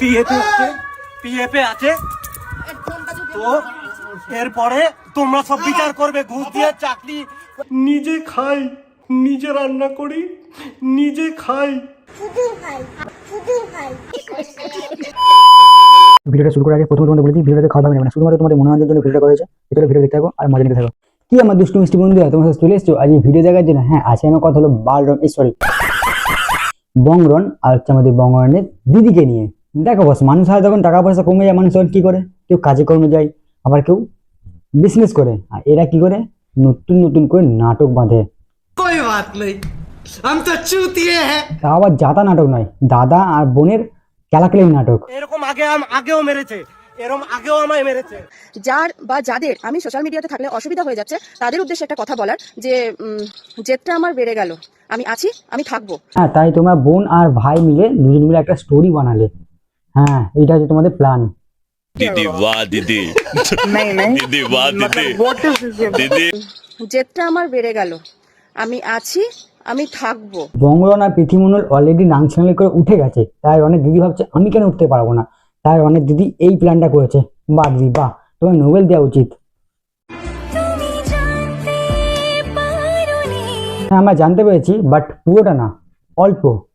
পিএফে আছে পিএফে আছে। তো এরপরে তোমরা সব বিচার করবে, ঘুষ দিয়ে চাকরি। নিজে খাই, নিজে রান্না করি, নিজে খাই। ভিডিওটা শুরু করার আগে প্রথমে তোমাদের বলেছি ভিডিওতে খাওয়া দাওয়া না। শুধুমাত্র তোমাদের মনোরঞ্জনের জন্য ভিডিওটা করা হয়েছে। চলো ভিডিও দেখতে থাকো আর মজা নিতে থাকো। কি আমার দুষ্টু মিষ্টি বন্ধুরা, তোমার সাথে চলে এসছো? আজ এই ভিডিও দেখার জন্য হ্যাঁ আজকে আমার কথা হলো বালরন সরি বংরন আর হচ্ছে আমাদের বংরনের দিদিকে নিয়ে। দেখো বস মানুষ হয় যখন টাকা পয়সা কমে যায় মানুষ কি করে? কেউ কাজে কর্মে যায় আবার কেউ বিজনেস করে। আর এরা কি করে? নতুন নতুন করে নাটক বাঁধে। তা আবার জাতা নাটক নয় দাদা আর বোনের কেলাকেলি নাটক। এরকম আগে আগেও মেরেছে এরকম আগেও আমায় মেরেছে। যার বা যাদের আমি সোশ্যাল মিডিয়াতে থাকলে অসুবিধা হয়ে যাচ্ছে তাদের উদ্দেশ্যে একটা কথা বলার যে জেদটা আমার বেড়ে গেল। আমি আছি আমি থাকব। হ্যাঁ তাই তোমার বোন আর ভাই মিলে দুজন মিলে একটা স্টোরি বানালে। হ্যাঁ এটা হচ্ছে তোমাদের প্ল্যান দিদি বাহ দিদি। দিদি বাহ দিদি। দিদি। জেদটা আমার বেড়ে গেল। আমি আছি আমি থাকব। বঙ্গনা পৃথিমণ্ডল অলরেডি নাং চ্যানেল করে উঠে গেছে। তাই অনেক দিদি ভাবছে আমি কেন উঠতে পারব না? তাই অনেক দিদি এই প্ল্যানটা করেছে। বাহ দিদি বাহ। তোমার নোবেল দেওয়া উচিত। হ্যাঁ আমরা জানতে পেরেছি বাট পুরোটা না অল্প।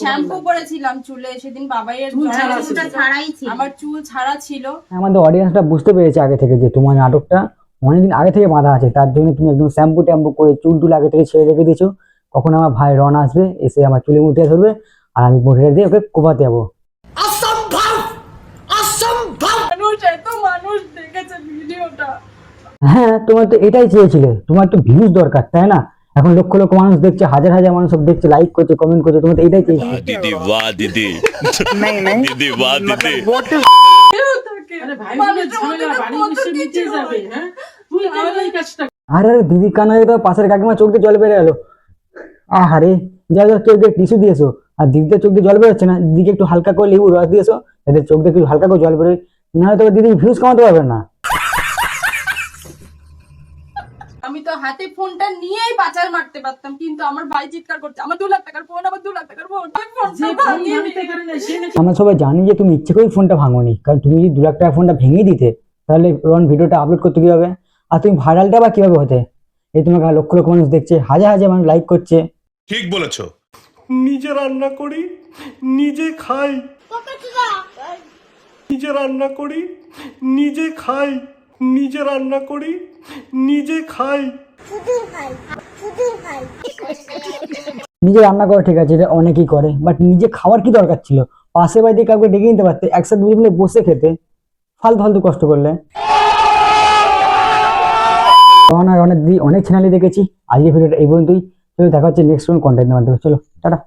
শ্যাম্পু করেছিলাম চুলে সেদিন বাবাই এর চুলটা ছাড়াই ছিল। আমার চুল ছাড়া ছিল। আমাদের অডিয়েন্সটা বুঝতে পেরেছে আগে থেকে যে তোমার নাটকটা অনেকদিন আগে থেকে বাঁধা আছে তার জন্য তুমি একদম শ্যাম্পু ট্যাম্পু করে চুল টুল আগে থেকে ছেড়ে রেখে দিয়েছ। কখন আমার ভাই রন আসবে এসে আমার চুলে মুঠে ধরবে আর আমি মুঠিয়া দিয়ে ওকে কোপাতে যাব। হ্যাঁ তোমার তো এটাই চেয়েছিলে। তোমার তো ভিউজ দরকার তাই না? এখন লক্ষ লক্ষ মানুষ দেখছে হাজার হাজার মানুষ সব দেখছে লাইক করছে কমেন্ট করছে তোমার এইটাই চেয়েছি দিদি বাহ দিদি। দিদি বাহ দিদি। আরে আরে দিদি কানাই তো পাশের কাকিমা চোখ দিয়ে জল বেড়ে গেল আহারে যা যা কেউ কেউ টিস্যু দিয়েছ। আর দিদিতে চোখ দিয়ে জল বেরোচ্ছে না। দিদিকে একটু হালকা করে লেবু রস দিয়েছ। যাতে চোখ দিয়ে একটু হালকা করে জল বেরোয়। না হলে হয়তো দিদি ভিউজ কমাতে পারবে না। তো হাতে ফোনটা নিয়েই পাচার মারতে পারতাম কিন্তু আমার ভাই চিৎকার করছে আমার দু লাখ টাকার ফোন আমার দু লাখ টাকার ফোন আমরা সবাই জানি যে তুমি ইচ্ছে করে ফোনটা ভাঙোনি কারণ তুমি যদি দু লাখ টাকার ফোনটা ভেঙে দিতে তাহলে রন ভিডিওটা আপলোড করতে কীভাবে? আর তুমি ভাইরালটা বা কীভাবে হতে? এই তোমাকে লক্ষ লক্ষ মানুষ দেখছে হাজার হাজার মানুষ লাইক করছে। ঠিক বলেছ। নিজে রান্না করি নিজে খাই। নিজে রান্না করি নিজে খাই নিজে রান্না করি। নিজে খাই। নিজে রান্না করে ঠিক আছে এটা অনেকেই করে বাট নিজে খাওয়ার কি দরকার ছিল? পাশে বাড়িতে কাউকে ডেকে নিতে পারতে একসাথে দুজন মিলে বসে খেতে ফালতু ফালতু কষ্ট করলে। আর অনেক দিদি অনেক চ্যানেলে দেখেছি আজকে ভিডিওটা এই পর্যন্তই। চলো দেখা হচ্ছে নেক্সট কোন কন্টেন্টের মাধ্যমে। চলো টাটা।